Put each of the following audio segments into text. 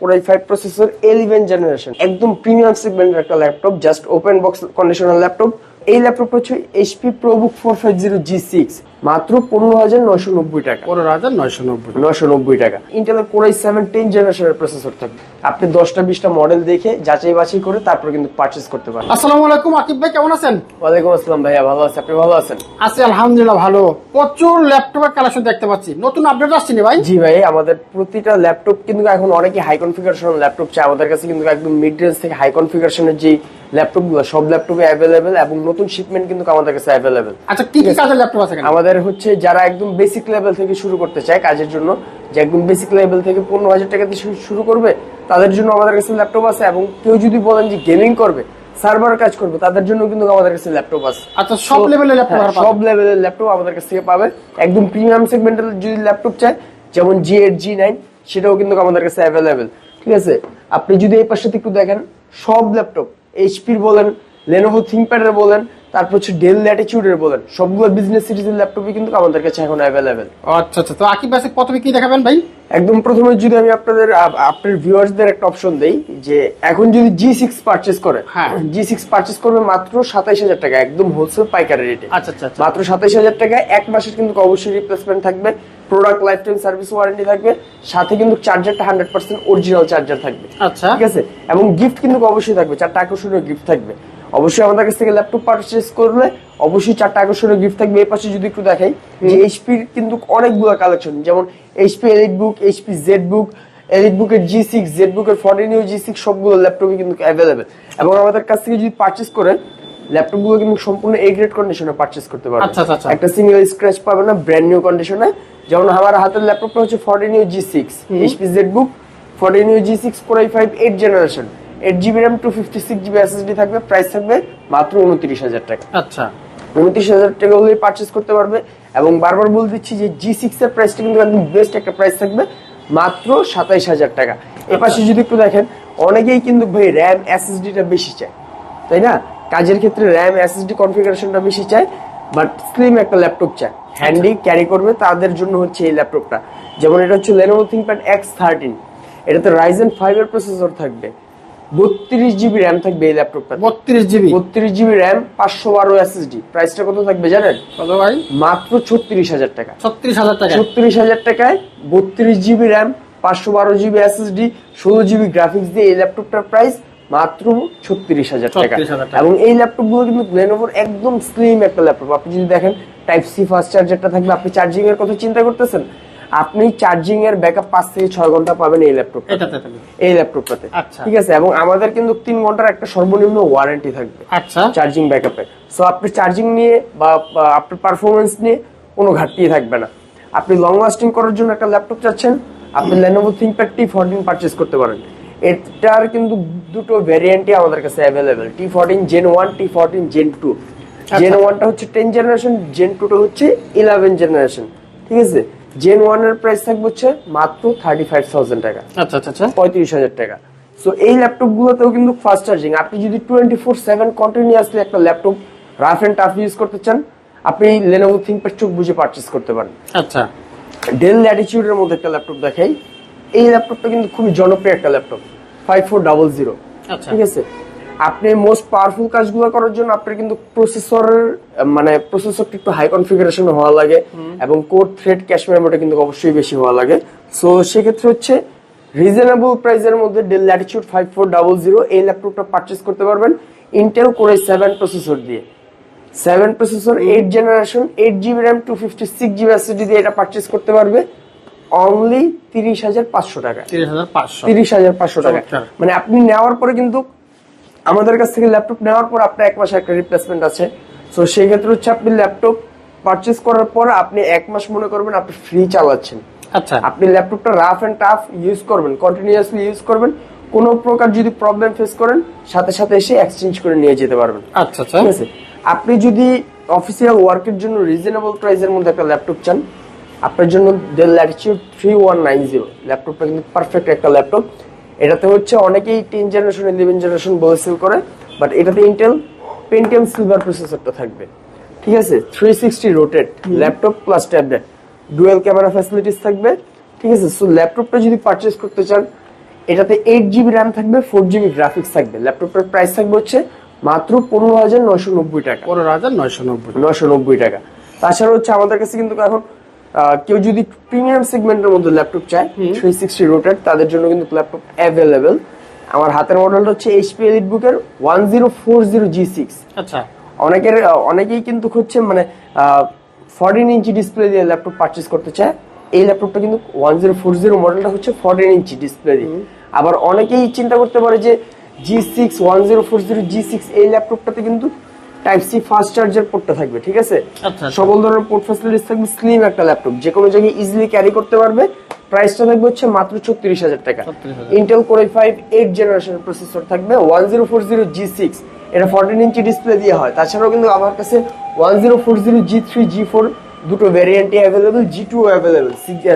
Core i five processor eleven generation একদম premium সেগমেন্টের একটা laptop just open box conditional laptop এই laptop হচ্ছে HP ProBook four five zero G six মাত্র পনেরো হাজার নশো নব্বই টাকা। পনেরো হাজার নয়শো নব্বই। নশো নব্বই টাকা। ইন্টেলের কোরাই সেভেন টেন জেনারেশনের প্রসেসর থাকবে। আপনি দশটা বিশটা মডেল দেখে যাচাই বাছাই করে তারপর কিন্তু পারচেস করতে পারেন। আসসালামু আলাইকুম আকিব ভাই কেমন আছেন? ওয়ালাইকুম আসসালাম ভাইয়া ভালো আছে। আপনি ভালো আছেন? আছি আলহামদুলিল্লাহ ভালো। প্রচুর ল্যাপটপের কালেকশন দেখতে পাচ্ছি। নতুন আপডেট আসছে ভাই? জি ভাই আমাদের প্রতিটা ল্যাপটপ কিন্তু এখন অনেকে হাই কনফিগারেশন ল্যাপটপ চায় আমাদের কাছে কিন্তু একদম মিড রেঞ্জ থেকে হাই কনফিগারেশনের যে ল্যাপটপগুলো সব ল্যাপটপে অ্যাভেলেবেল এবং নতুন শিপমেন্ট কিন্তু আমাদের কাছে অ্যাভেলেবেল আচ্ছা কি কি কাজের ল্যাপটপ আছে এখানে? আমাদের হচ্ছে যারা একদম বেসিক লেভেল থেকে শুরু করতে চায় কাজের জন্য যে একদম বেসিক লেভেল থেকে পনেরো হাজার টাকা দিয়ে শুরু- করবে তাদের জন্য আমাদের কাছে ল্যাপটপ আছে এবং কেউ যদি বলেন যে গেমিং করবে সার্ভার কাজ করবে তাদের জন্য কিন্তু আমাদের কাছে ল্যাপটপ আছে। আচ্ছা সব লেভেলের ল্যাপটপ সব লেভেলের ল্যাপটপ আমাদের কাছ থেকে পাবে একদম প্রিমিয়াম সেগমেন্টাল যদি ল্যাপটপ চায় যেমন জি এইট জি নাইন সেটাও কিন্তু আমাদের কাছে অ্যাভেলেবেল ঠিক আছে? আপনি যদি এই পাশে একটু দেখেন সব ল্যাপটপ এইচপির বলেন লেনোভো থিঙ্কপ্যাডের বলেন তারপর হচ্ছে ডেল ল্যাটিচিউডের বলেন সবগুলো বিজনেস সিরিজের ল্যাপটপই কিন্তু আমাদের কাছে এখন অ্যাভেলেবেল আচ্ছা আচ্ছা তো আকিব ভাই প্রথমে কি দেখাবেন ভাই? একদম প্রথমে যদি আমি আপনাদের আপ- আপনার ভিউয়ার্সদের একটা অপশন দেই যে এখন যদি জি সিক্স পারচেস করে হ্যাঁ। জি সিক্স পারচেস করবে মাত্র সাতাইশ হাজার টাকা একদম হোলসেল পাইকারি রেটে আচ্ছা আচ্ছা আচ্ছা। মাত্র সাতাইশ হাজার টাকায় এক মাসের কিন্তু অবশ্যই রিপ্লেসমেন্ট থাকবে product life time service warranty থাকবে সাথে কিন্তু চার্জারটা হান্ড্রেড পার্সেন্ট অরিজিনাল চার্জার থাকবে। আচ্ছা। ঠিক আছে? এবং গিফট কিন্তু অবশ্যই থাকবে চারটা আকর্ষণীয় গিফট থাকবে। অবশ্যই আমাদের কাছ থেকে ল্যাপটপ পারচেস করলে অবশ্যই চারটা আকর্ষণীয় গিফট থাকবে। এই পাশে যদি একটু দেখাই যে এইচপির কিন্তু অনেকগুলো কালেকশন যেমন HP EliteBook HP ZBook Elite বুকের জি সিক্স জেড বুকের ফর্টিনিও জি সিক্স সবগুলো ল্যাপটপই কিন্তু অ্যাভেলেবেল এবং আমাদের কাছ থেকে যদি পারচেস করেন ল্যাপটপগুলো কিন্তু সম্পূর্ণ এ গ্রেড কন্ডিশনে পারচেস করতে পারবেন। আচ্ছা, আচ্ছা, আচ্ছা। একটা সিঙ্গেল স্ক্র্যাচ পাবে না ব্র্যান্ড নিউ কন্ডিশনে যেমন আমার হাতের ল্যাপটপটা হচ্ছে fourteen u G six HP ZBook fourteen u G six four i five eight generation eight GB RAM two fifty six GB SSD থাকবে প্রাইস থাকবে মাত্র উনত্রিশ হাজার টাকা। আচ্ছা। উনত্রিশ হাজার টাকা হলে পারচেস করতে পারবে এবং বারবার বলে দিচ্ছি যে জি সিক্স এর প্রাইসটা কিন্তু একদম বেস্ট একটা প্রাইস থাকবে মাত্র সাতাইশ হাজার টাকা। এ পাশে যদি একটু দেখেন অনেকেই কিন্তু ভাই র্যাম এসএসডিটা বেশি চায় তাই না? কাজের ক্ষেত্রে র্যাম এসএসডি কনফিগারেশনটা বেশি চায় বাট স্লিম একটা ল্যাপটপ চায়। হ্যান্ডি ক্যারি করবে তাদের জন্য হচ্ছে এই ল্যাপটপটা যেমন এটা হচ্ছে লেনোভো থিংকপ্যাড এক্স থার্টিন এটাতে রাইজেন ফাইভ এর প্রসেসর থাকবে। বত্রিশ জিবি র্যাম থাকবে এই ল্যাপটপটা বত্রিশ জিবি বত্রিশ জিবি র্যাম পাঁচশো বারো এসএসডি প্রাইসটা কত থাকবে জানেন? কত ভাই? মাত্র ছত্রিশ হাজার টাকা। ছত্রিশ হাজার টাকা। ছত্রিশ হাজার টাকায় বত্রিশ জিবি র্যাম পাঁচশো বারো জিবি এসএসডি ষোলো জিবি গ্রাফিক্স দিয়ে এই ল্যাপটপটার প্রাইস মাত্র ছত্রিশ হাজার টাকা। এবং এই ল্যাপটপগুলো কিন্তু লেনোভোর একদম স্লিম একটা ল্যাপটপ আপনি যদি দেখেন টাইপ সি ফাস্ট চার্জারটা থাকবে আপনি চার্জিং এর কথা চিন্তা করতেছেন আপনি চার্জিং এর ব্যাকআপ পাঁচ থেকে ছয় ঘণ্টা পাবেন এই ল্যাপটপ এই ল্যাপটপটাতে আচ্ছা। ঠিক আছে? এবং আমাদের কিন্তু তিন ঘণ্টার একটা সর্বনিম্ন ওয়ারেন্টি থাকবে। আচ্ছা। চার্জিং ব্যাকআপে সো আপনি চার্জিং নিয়ে বা আপনার পারফরমেন্স নিয়ে কোনো ঘাটতি থাকবে না। আপনি লং লাস্টিং করার জন্য একটা ল্যাপটপ চাচ্ছেন আপনি Lenovo ThinkPad T14 পারচেজ করতে পারেন। এটার কিন্তু দুটো ভ্যারিয়েন্টই আমাদের কাছে available T fourteen gen one T fourteen gen two gen ওয়ানটা হচ্ছে টেন জেনারেশন জেন টুটা হচ্ছে ইলেভেন জেনারেশন ঠিক আছে? জেন ওয়ানের প্রাইস থাকবে হচ্ছে মাত্র থার্টি ফাইভ থাউজেন্ড টাকা। আচ্ছা আচ্ছা আচ্ছা। পঁয়ত্রিশ হাজার টাকা। সো এই ল্যাপটপ গুলোতেও কিন্তু ফাস্ট চার্জিং আপনি যদি টোয়েন্টি ফোর সেভেন কন্টিনিউয়াসলি একটা laptop rough and tough use করতে চান আপনি লেনোভো থিঙ্কপ্যাড চোখ বুঝে পারচেস করতে পারেন। আচ্ছা। ডেল ল্যাটিচিউডের মধ্যে একটা ল্যাপটপ দেখাই। এই ল্যাপটপটা কিন্তু খুবই জনপ্রিয় একটা laptop five four double zero আচ্ছা। ঠিক আছে? আপনি মোস্ট পাওয়ারফুল কাজগুলো করার জন্য আপনার কিন্তু প্রসেসরের মানে প্রসেসরটা একটু হাই কনফিগারেশন হওয়া লাগে এবং কোড থ্রেড ক্যাশ মেমোরিটা কিন্তু অবশ্যই বেশি হওয়া লাগে। সো সেক্ষেত্রে হচ্ছে রিজনেবল প্রাইসের মধ্যে Dell Latitude five four double zero এই ল্যাপটপটা পারচেস করতে পারবেন ইন্টেল কোরে সেভেন প্রসেসর দিয়ে। Seven processor eight generation eight GB RAM two fifty six GB SSD দিয়ে এটা পারচেস করতে পারবে অনলি তিরিশ হাজার পাঁচশো টাকা তিরিশ হাজার পাঁচশো। টাকা মানে আপনি নেওয়ার পরে কিন্তু আমাদের কাছ থেকে ল্যাপটপ নেওয়ার পর আপনার এক মাসে একটা রিপ্লেসমেন্ট আছে। তো সেই ক্ষেত্রে হচ্ছে আপনি ল্যাপটপ পারচেস করার পর আপনি এক মাস মনে করবেন আপনি ফ্রি চালাচ্ছেন। আচ্ছা। আপনি ল্যাপটপটা রাফ এন্ড টাফ ইউজ করবেন কন্টিনিউয়াসলি ইউজ করবেন। কোনো প্রকার যদি প্রবলেম ফেস করেন সাথে সাথে এসে এক্সচেঞ্জ করে নিয়ে যেতে পারবেন। আচ্ছা আচ্ছা। ঠিক আছে? আপনি যদি অফিসিয়াল ওয়ার্কের জন্য রিজনেবল প্রাইসের মধ্যে একটা ল্যাপটপ চান আপনার জন্য Dell Latitude three one nine zero ল্যাপটপটা কিন্তু পারফেক্ট একটা ল্যাপটপ এটাতে হচ্ছে অনেকেই টেন জেনারেশন ইলেভেন জেনারেশন বলে সেল করে বাট এটাতে ইন্টেল পেন্টিয়াম সিলভার প্রসেসরটা থাকবে। ঠিক আছে? Three sixty rotated laptop plus tablet dual camera facilities থাকবে। ঠিক আছে? সো ল্যাপটপটা যদি পারচেস করতে চান এটাতে এইট জিবি র্যাম থাকবে ফোর জিবি গ্রাফিক্স থাকবে। ল্যাপটপটার প্রাইস থাকবে হচ্ছে মাত্র পনেরো হাজার নয়শো নব্বই টাকা। পনেরো হাজার নয়শো নব্বই নয়শো নব্বই টাকা। তাছাড়া হচ্ছে আমাদের কাছে কিন্তু এখন কেউ যদি প্রিমিয়াম সেগমেন্টের মধ্যে ল্যাপটপ চায় থ্রি সিক্সটি রোটেড তাদের জন্য কিন্তু ল্যাপটপ অ্যাভেলেবেল আমার হাতের মডেলটা হচ্ছে এইচপি এলিট বুকের one zero four zero G six আচ্ছা। অনেকের অনেকেই কিন্তু হচ্ছে মানে ফর্টিন ইঞ্চি ডিসপ্লে দিয়ে ল্যাপটপ পারচেস করতে চায়। এই ল্যাপটপটা কিন্তু ওয়ান জিরো ফোর জিরো মডেলটা হচ্ছে ফর্টিন ইঞ্চি ডিসপ্লে দিয়ে। আবার অনেকেই চিন্তা করতে পারে যে G six one zero four zero G six এই ল্যাপটপটাতে কিন্তু টাইপ সি ফাস্ট চার্জার পোর্টটা থাকবে ঠিক আছে? আচ্ছা, আচ্ছা। সকল ধরনের পোর্ট ফ্যাসিলিটিস থাকবে স্লিম একটা ল্যাপটপ যে কোনো জায়গায় ইজিলি ক্যারি করতে পারবে। প্রাইসটা থাকবে হচ্ছে মাত্র ছত্রিশ হাজার টাকা। Intel core five eight generation processor থাকবে one zero four zero G six এটা ফোরটিন ইঞ্চি ডিসপ্লে দিয়ে হয়। তাছাড়াও কিন্তু আমার কাছে one zero four zero G three G four দুটো ভ্যারিয়েন্টই available G two available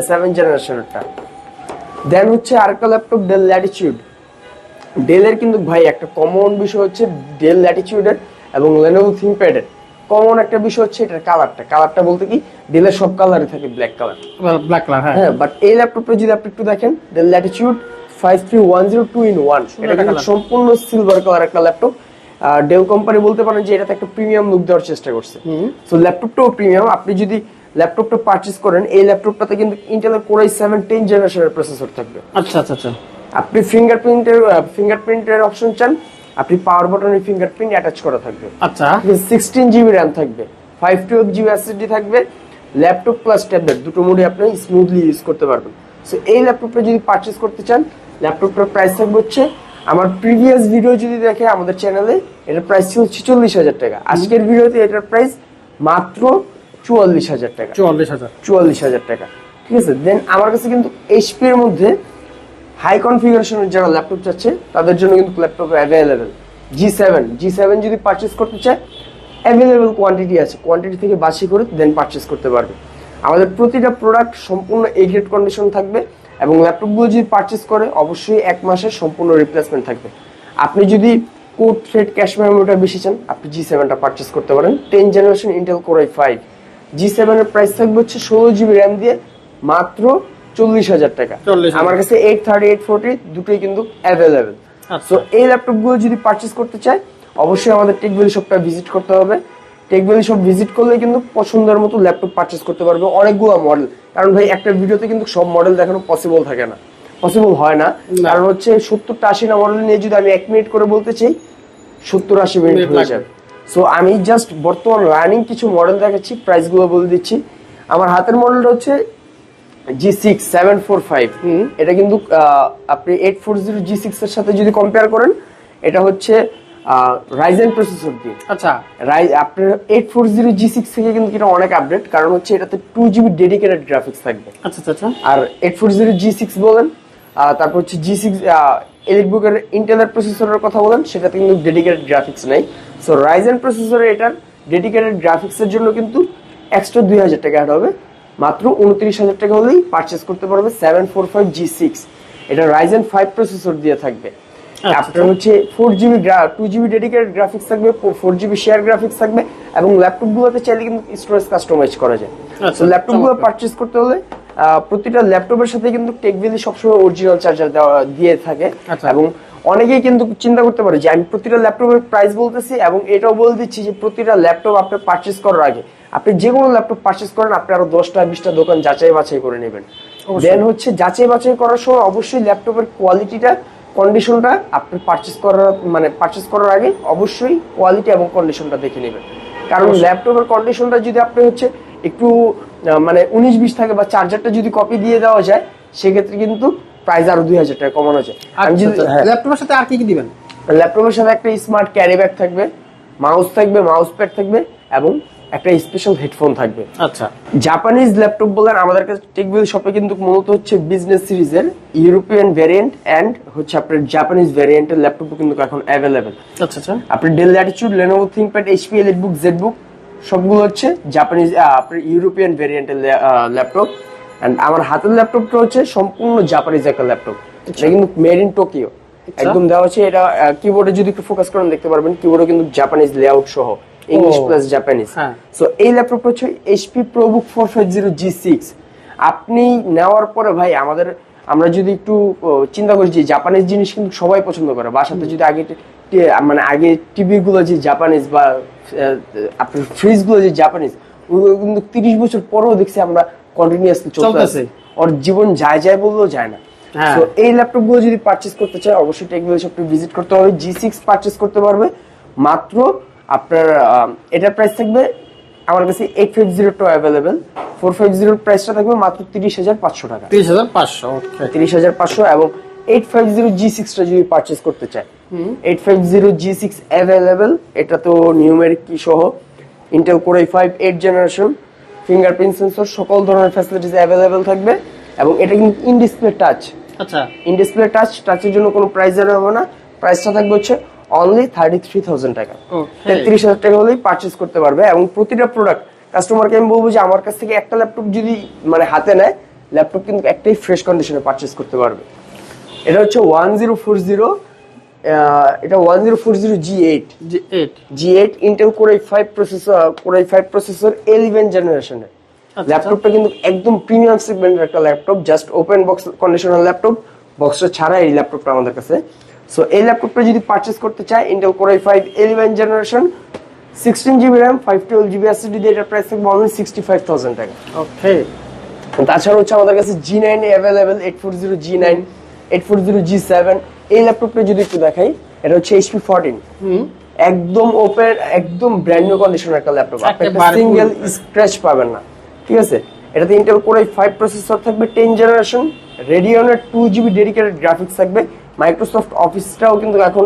seven জেনারেশনেরটা then হচ্ছে আরেকটা ল্যাপটপ ডেল ল্যাটিচিউড ডেলের কিন্তু ভাই একটা কমন বিষয় হচ্ছে ডেল ল্যাটিচিউডের এবং লেনোভো থিংপ্যাডের কমন একটা বিষয় হচ্ছে এটার কালারটা কালারটা বলতে কি? ডেলের সব কালারই থাকে ব্ল্যাক কালার ব্ল্যাক কালার হ্যাঁ। হ্যাঁ বাট এই ল্যাপটপটা যদি আপনি একটু দেখেন Dell Latitude five three one zero two in one এটা কিন্তু সম্পূর্ণ সিলভার কালার একটা ল্যাপটপ ডেল কোম্পানি বলতে পারেন যে এটাতে একটা প্রিমিয়াম লুক দেওয়ার চেষ্টা করছে। সো ল্যাপটপটাও প্রিমিয়াম আপনি যদি ল্যাপটপটা পারচেজ করেন এই ল্যাপটপটাতে কিন্তু ইন্টেলের কোরাই সেভেন টেন জেনারেশনের প্রসেসর থাকবে। আচ্ছা আচ্ছা আচ্ছা। আপনি ফিঙ্গারপ্রিন্টের ফিঙ্গারপ্রিন্টের অপশন চান আপনি পাওয়ার বাটনের ফিঙ্গারপ্রিন্ট অ্যাটাচ করা থাকবে। আচ্ছা। সিক্সটিন জিবি র্যাম থাকবে। ফাইভ টুয়েলভ জিবি এসএসডি থাকবে। ল্যাপটপ প্লাস ট্যাবলেট দুটো মোডে আপনি স্মুথলি ইউজ করতে পারবেন। সো এই ল্যাপটপটা যদি পারচেস করতে চান ল্যাপটপটার প্রাইস থাকবে হচ্ছে আমার প্রিভিয়াস ভিডিও যদি দেখে আমাদের চ্যানেলে এটার প্রাইস ছিল ছিচল্লিশ হাজার টাকা। আজকের ভিডিওতে এটার প্রাইস মাত্র চুয়াল্লিশ হাজার টাকা। চুয়াল্লিশ হাজার। চুয়াল্লিশ হাজার টাকা। ঠিক আছে? দেন আমার কাছে কিন্তু এইচপি এর মধ্যে হাই কনফিগারেশনের যারা ল্যাপটপ চাচ্ছে, তাদের জন্য কিন্তু laptop available G seven G seven যদি পারচেস করতে চায় অ্যাভেলেবেল কোয়ান্টিটি আছে। কোয়ান্টিটি থেকে বাছি করে দেন পারচেস করতে পারবে। আমাদের প্রতিটা প্রোডাক্ট সম্পূর্ণ এ গ্রেড কন্ডিশন থাকবে এবং ল্যাপটপগুলো যদি পারচেস করে, অবশ্যই এক মাসের সম্পূর্ণ রিপ্লেসমেন্ট থাকবে। আপনি যদি কোড থ্রেড ক্যাশ মেমোরিটা বেশি চান, আপনি জি সেভেনটা পারচেস করতে পারেন। Ten generation Intel core i five G সেভেনের প্রাইস থাকবে হচ্ছে ষোলো জিবি র্যাম দিয়ে মাত্র চল্লিশ হাজার টাকা। 40,000 আমার কাছে এইট থার্টি এইট ফোরটি দুটোই কিন্তু অ্যাভেলেবেল আচ্ছা। সো এই ল্যাপটপগুলো যদি পারচেস করতে চায় অবশ্যই আমাদের টেকভ্যালি শপটা ভিজিট করতে হবে। টেকভ্যালি শপ ভিজিট করলে কিন্তু পছন্দের মতো ল্যাপটপ পারচেস করতে পারবে অনেকগুলো মডেল কারণ ভাই একটা ভিডিওতে কিন্তু সব মডেল দেখানো পসিবল থাকে না। পসিবল হয় না। কারণ হচ্ছে সত্তরটা আশিটা মডেল নিয়ে যদি আমি এক মিনিট করে বলতে চাই সত্তর আশি মিনিট মিনিট হয়ে যাবে। সো আমি জাস্ট বর্তমান রানিং কিছু মডেল দেখাচ্ছি প্রাইসগুলো বলে দিচ্ছি। আমার হাতের মডেলটা হচ্ছে G six seven four five এটা কিন্তু আপনি eight four zero G six এর সাথে যদি কম্পেয়ার করেন এটা হচ্ছে রাইজেন প্রসেসর দিয়ে। আচ্ছা। রাই আপনার eight four zero G six থেকে কিন্তু এটা অনেক আপডেট কারণ হচ্ছে এটাতে টু জিবি ডেডিকেটেড গ্রাফিক্স থাকবে। আচ্ছা আচ্ছা আচ্ছা। আর eight four zero G six বলেন তারপর হচ্ছে জি সিক্স এলিট বুকের ইন্টেলের প্রসেসরের কথা বলেন সেটাতে কিন্তু ডেডিকেটেড গ্রাফিক্স নেই। সো রাইজেন প্রসেসরে এটার ডেডিকেটেড গ্রাফিক্সের জন্য কিন্তু এক্সট্রা দুই হাজার টাকা অ্যাড হবে। মাত্র উনত্রিশ হাজার টাকা হলেই পারচেস করতে পারবে seven four five G six এটা রাইজেন ফাইভ প্রসেসর দিয়ে থাকবে। আচ্ছা। আপনার হচ্ছে four GB two GB dedicated graphics থাকবে ফোর জিবি শেয়ার গ্রাফিক্স থাকবে এবং ল্যাপটপগুলোতে চাইলে কিন্তু স্টোরেজ কাস্টমাইজ করা যায়। ল্যাপটপগুলো তো ল্যাপটপগুলো পারচেস করতে হলে প্রতিটা ল্যাপটপের সাথে কিন্তু টেকভেলি সবসময় অরিজিনাল চার্জার দিয়ে থাকে আচ্ছা। এবং অনেকেই কিন্তু চিন্তা করতে পারে যে আমি প্রতিটা ল্যাপটপের প্রাইস বলতেছি এবং এটাও বলে দিচ্ছি যে প্রতিটা ল্যাপটপ আপনি পারচেস করার আগে আপনি যে কোনো ল্যাপটপ পারচেস করেন আপনি আরও দশটা বিশটা দোকান যাচাই বাছাই করে নেবেন। দেন হচ্ছে যাচাই বাছাই করার সময় অবশ্যই ল্যাপটপের কোয়ালিটিটা কন্ডিশনটা আপনি পারচেস করার মানে পারচেস করার আগে অবশ্যই কোয়ালিটি এবং কন্ডিশনটা দেখে নেবেন কারণ। ল্যাপটপের কন্ডিশনটা যদি আপনি হচ্ছে একটু মানে উনিশ বিশ থাকে বা চার্জারটা যদি কপি দিয়ে দেওয়া যায় সেক্ষেত্রে কিন্তু প্রাইস আরও দুই হাজার টাকা কমানো যায়। আমি যদি হ্যাঁ, ল্যাপটপের সাথে আর কি কি দিবেন? ল্যাপটপের সাথে একটা স্মার্ট ক্যারি ব্যাগ থাকবে মাউস থাকবে মাউস প্যাড থাকবে এবং একটা স্পেশাল হেডফোন থাকবে। আচ্ছা। জাপানিজ ল্যাপটপ বলেন আমাদের কাছে টেকবিল শপে কিন্তু মূলত হচ্ছে বিজনেস সিরিজের ইউরোপিয়ান ভ্যারিয়েন্ট এন্ড হচ্ছে আপনার জাপানিজ ভ্যারিয়েন্টের ল্যাপটপ কিন্তু এখন অ্যাভেলেবেল আচ্ছা আচ্ছা। আপনার Dell Latitude Lenovo ThinkPad HP EliteBook ZBook সবগুলো হচ্ছে জাপানিজ আপনার ইউরোপিয়ান ভ্যারিয়েন্টের ল্যাপটপ এন্ড আমার হাতের ল্যাপটপটা হচ্ছে সম্পূর্ণ জাপানিজ একটা ল্যাপটপ এটা কিন্তু মেড ইন টোকিও একদম দেওয়া হচ্ছে এটা কিবোর্ডে যদি একটু ফোকাস করেন দেখতে পারবেন। কিবোর্ডে কিন্তু জাপানিজ লেআউট সহ। ইংলিশ প্লাস জাপানিজ হ্যাঁ। সো এই ল্যাপটপটা হচ্ছে HP ProBook four five zero G six আপনি নেওয়ার পরে ভাই আমাদের আমরা যদি একটু চিন্তা করি যে জাপানিজ জিনিস কিন্তু সবাই পছন্দ করে। বাসাতে যদি আগে মানে আগে টিভি গুলো যে জাপানিজ বা আপনার ফ্রিজগুলো যে জাপানিজ ওগুলো কিন্তু তিরিশ বছর পরেও দেখছি আমরা কন্টিনিউয়াসলি চলতেছে। ওর জীবন যায় যায় বললেও যায় না। হ্যাঁ। তো এই ল্যাপটপগুলো যদি পারচেজ করতে চায় অবশ্যই টেকনোলজি শপটি ভিজিট করতে হবে। জি সিক্স পারচেজ করতে পারবে। মাত্র আপনার এটার প্রাইস থাকবে আমার কাছে eight five zero two available four five জিরোর প্রাইসটা থাকবে মাত্র তিরিশ হাজার পাঁচশো টাকা। তিরিশ হাজার পাঁচশো তিরিশ হাজার পাঁচশো এবং এইট ফাইভ জিরো জি সিক্সটা যদি পারচেস করতে চায়। Eight five zero G six available এটা তো নিউমেরিক কি সহ? Intel core i five eight generation fingerprint sensor সকল ধরনের ফ্যাসিলিটিস অ্যাভেলেবেল থাকবে এবং এটা কিন্তু ইন ডিসপ্লে টাচ আচ্ছা। ইন ডিসপ্লে টাচ টাচের জন্য কোনো প্রাইস জানা হবে না। প্রাইসটা থাকবে হচ্ছে অনলি থার্টি থ্রি থাউজেন্ড টাকা তেত্রিশ হাজার টাকা হলেই পারচেস করতে পারবে এবং প্রতিটা প্রোডাক্ট কাস্টমারকে আমি বলব যে আমার কাছ থেকে একটা ল্যাপটপ যদি মানে হাতে নেয় ল্যাপটপ কিন্তু একটাই ফ্রেশ কন্ডিশনে পারচেস করতে পারবে। এটা হচ্ছে ওয়ান জিরো ফোর জিরো এটা one zero four zero G eight G eight G eight Intel core i five processor core i five processor eleven জেনারেশনের। ল্যাপটপটা কিন্তু একদম প্রিমিয়াম সেগমেন্টের একটা laptop just open box conditional laptop বক্সটা ছাড়া এই ল্যাপটপটা আমাদের কাছে। সো এই ল্যাপটপটা যদি পারচেস করতে চায় Intel core i five eleven generation sixteen GB RAM five twelve GB SSD দিয়ে এটার প্রাইস থাকবে অনলি সিক্সটি ফাইভ থাউজেন্ড টাকা ওকে তাছাড়া হচ্ছে আমাদের কাছে G nine available eight four zero G nine eight four zero G seven এই ল্যাপটপটা যদি একটু দেখাই এটা হচ্ছে এইচপি ফোরটিন একদম ওপেন একদম ব্র্যান্ড নিউ কন্ডিশনের একটা ল্যাপটপ আপনি সিঙ্গেল স্ক্র্যাচ পাবেন না। ঠিক আছে? এটাতে Intel core i five processor থাকবে টেন জেনারেশন রেডিয়নের টু জিবি ডেডিকেটেড গ্রাফিক্স থাকবে মাইক্রোসফট অফিসটাও কিন্তু এখন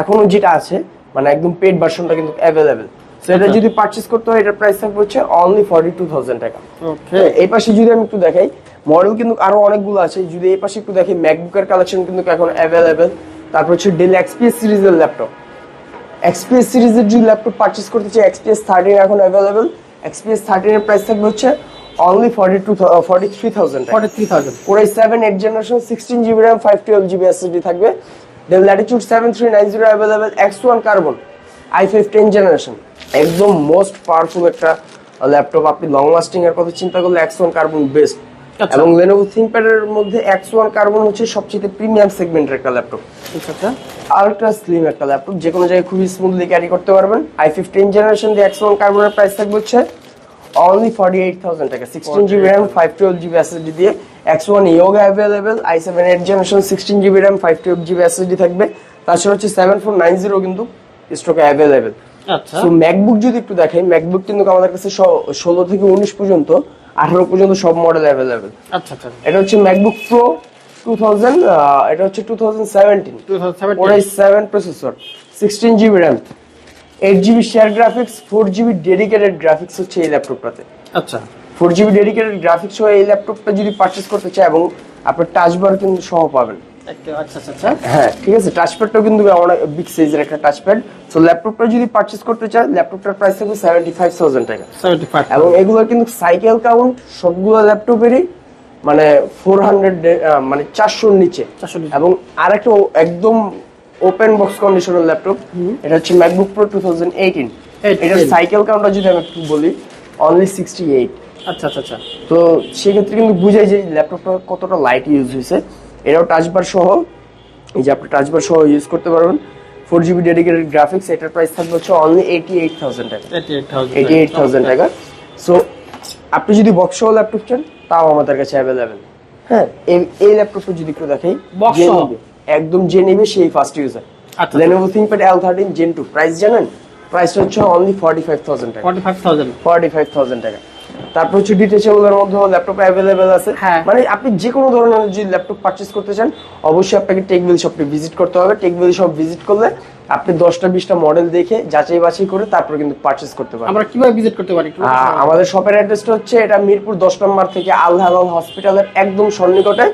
এখনও যেটা আছে মানে একদম পেড ভার্সনটা কিন্তু অ্যাভেলেবেল সো এটা আচ্ছা। যদি পারচেস করতে হয় এটার প্রাইস থাকবে হচ্ছে অনলি ফর্টি টু থাউজেন্ড টাকা ওকে এই পাশে যদি আমি একটু দেখাই মডেল কিন্তু আরও অনেকগুলো আছে। যদি এই পাশে একটু দেখি ম্যাকবুকের কালেকশন কিন্তু এখন অ্যাভেলেবেল তারপর হচ্ছে ডেল এক্সপিএস সিরিজের ল্যাপটপ এক্সপিএস সিরিজের যদি ল্যাপটপ পারচেস করতে চাই এক্সপিএস থার্টিন এখন অ্যাভেলেবেল এক্সপিএস থার্টিনের প্রাইস থাকবে হচ্ছে only forty two forty three thousand forty three thousand core i seven eight generation sixteen GB RAM five twelve GB SSD থাকবে। Dell Latitude seven three nine zero available X one carbon i five ten generation একদম most powerful একটা laptop আপনি long lasting এর কথা চিন্তা করলে X one carbon best. এবং Lenovo ThinkPad এর মধ্যে এক্স ওয়ান কার্বন হচ্ছে সবচেয়ে প্রিমিয়াম সেগমেন্টের একটা ল্যাপটপ আচ্ছা। আচ্ছা আলট্রা স্লিম একটা ল্যাপটপ যে কোনো জায়গায় খুবই স্মুথলি ক্যারি করতে পারবেন। আই ফিফটিন জেনারেশন দিয়ে এক্স ওয়ান কার্বনের প্রাইস থাকবে হচ্ছে অনলি ফর্টি এইট থাউজেন্ড টাকা sixteen GB RAM five twelve GB SSD দিয়ে X one Yoga available i seven eight generation sixteen GB RAM five twelve GB SSD থাকবে। তাছাড়া হচ্ছে seven four nine zero কিন্তু স্টকে available আচ্ছা। So MacBook যদি একটু দেখেন ম্যাকবুক কিন্তু আমাদের কাছে ষোলো থেকে উনিশ পর্যন্ত আঠারো পর্যন্ত সব মডেল অ্যাভেলেবেল আচ্ছা আচ্ছা এটা হচ্ছে ম্যাকবুক প্রো টু থাউজেন্ড এটা হচ্ছে two thousand seventeen seven processor sixteen GB RAM eight GB share graphics four GB dedicated graphics হচ্ছে এই ল্যাপটপটাতে আচ্ছা। ফোর জিবি ডেডিকেটেড গ্রাফিক্স সহ এই ল্যাপটপটা যদি পারচেস করতে চায় এবং আপনার টাচ বার কিন্তু সহ পাবেন। আচ্ছা আচ্ছা আচ্ছা। হ্যাঁ ঠিক আছে টাচপ্যাডটাও কিন্তু অনেক বিগ সাইজের একটা টাচপ্যাড সো ল্যাপটপটা যদি পারচেস করতে চায় ল্যাপটপটার প্রাইস থাকবে সেভেন্টি ফাইভ থাউজেন্ড টাকা এবং এগুলোর কিন্তু সাইকেল কাউন্ট সবগুলো ল্যাপটপেরই মানে ফোর হান্ড্রেড মানে চারশোর নিচে। 400 এবং আরেকটা একদম ওপেন বক্স কন্ডিশনের ল্যাপটপ এটা হচ্ছে MacBook Pro two thousand eighteen 18 এটার সাইকেল কাউন্টটা যদি আমি একটু বলি অনলি সিক্সটি এইট আচ্ছা আচ্ছা আচ্ছা। তো সেক্ষেত্রে কিন্তু বুঝাই যে ল্যাপটপটা কতটা লাইট ইউজ হয়েছে। এটাও টাচবার সহ এই যে আপনি টাচবার সহ ইউজ করতে পারবেন। ফোর জিবি ডেডিকেটেড গ্রাফিক্স এটার প্রাইস থাকবে হচ্ছে অনলি এইটি এইট থাউজেন্ড টাকা। এইটি এইট থাউজেন্ড টাকা। সো আপনি যদি বক্স সহ ল্যাপটপ চান তাও আমাদের কাছে অ্যাভেলেবেল হ্যাঁ। এই ল্যাপটপটা যদি একটু দেখাই যে সহ? একদম যে নেবে সেই ফার্স্ট ইউজার আচ্ছা। Lenovo ThinkPad L thirteen Gen two price জানেন? প্রাইস হচ্ছে অনলি ফর্টি ফাইভ থাউজেন্ড টাকা। Forty five thousand forty five thousand টাকা। তারপর হচ্ছে ডিটেচেবল এর মধ্যে ল্যাপটপ অ্যাভেলেবেল আছে। হ্যাঁ। মানে আপনি যে কোনো ধরনের যদি ল্যাপটপ পারচেস করতে চান অবশ্যই আপনাকে টেকবিল শপে ভিজিট করতে হবে। টেকবিল শপ ভিজিট করলে আপনি দশটা বিশটা মডেল দেখে যাচাই বাছাই করে তারপর কিন্তু পারচেস করতে পারবেন। আমরা কীভাবে ভিজিট করতে পারি? আমাদের শপের অ্যাড্রেসটা হচ্ছে এটা মিরপুর দশ নম্বর থেকে আল হালাল হসপিটালের একদম সন্নিকটে।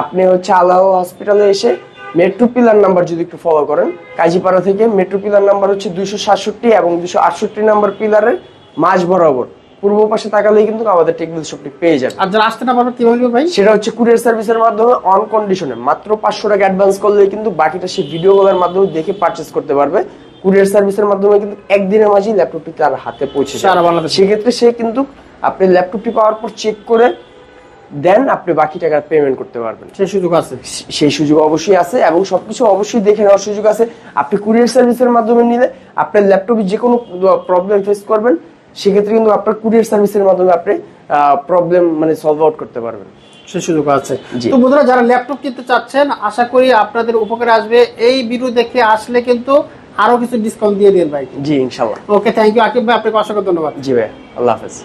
আপনি হচ্ছে আল হালাল হসপিটালে এসে মেট্রো পিলার নাম্বার যদি একটু ফলো করেন কাজীপাড়া থেকে মেট্রো পিলার নাম্বার হচ্ছে দুইশো সাতষট্টি এবং দুইশো আটষট্টি নাম্বার পিলারের মাঝ বরাবর। পূর্ব পাশে তাকালেই কিন্তু আমাদের টেকবিল শপটি পেয়ে যাবে আর যারা আসতে না পারবে কীভাবে ভাই? সেটা হচ্ছে কুরিয়ার সার্ভিসের মাধ্যমে অন কন্ডিশনে মাত্র পাঁচশো টাকা অ্যাডভান্স করলে কিন্তু বাকিটা সে ভিডিও কলের মাধ্যমে দেখে পারচেস করতে পারবে। কুরিয়ার সার্ভিসের মাধ্যমে কিন্তু একদিনের মাঝেই ল্যাপটপটি তার হাতে পৌঁছে সারা যাবে সেক্ষেত্রে সে কিন্তু আপনি ল্যাপটপটি পাওয়ার পর চেক করে দেন আপনি বাকি টাকা পেমেন্ট করতে পারবেন। সেই সুযোগ আছে। সেই সুযোগ অবশ্যই আছে এবং সবকিছু অবশ্যই দেখে নেওয়ার সুযোগ আছে। আপনি কুরিয়ার সার্ভিসের মাধ্যমে নিলে আপনার ল্যাপটপে যে কোনো প্রবলেম ফেস করবেন সেক্ষেত্রে কিন্তু আপনার কুরিয়ার সার্ভিসের মাধ্যমে আপনি প্রবলেম মানে সলভ আউট করতে পারবেন। সে সুযোগ আছে। তো বন্ধুরা যারা ল্যাপটপ কিনতে চাচ্ছেন আশা করি আপনাদের উপকারে আসবে। এই ভিডিও দেখে আসলে কিন্তু আরও কিছু ডিসকাউন্ট দিয়ে দিন ভাই। জি ইনশাল্লাহ ওকে থ্যাংক ইউ আকিব ভাই আপনাকে অসংখ্য ধন্যবাদ। জি ভাই আল্লাহ হাফেজ।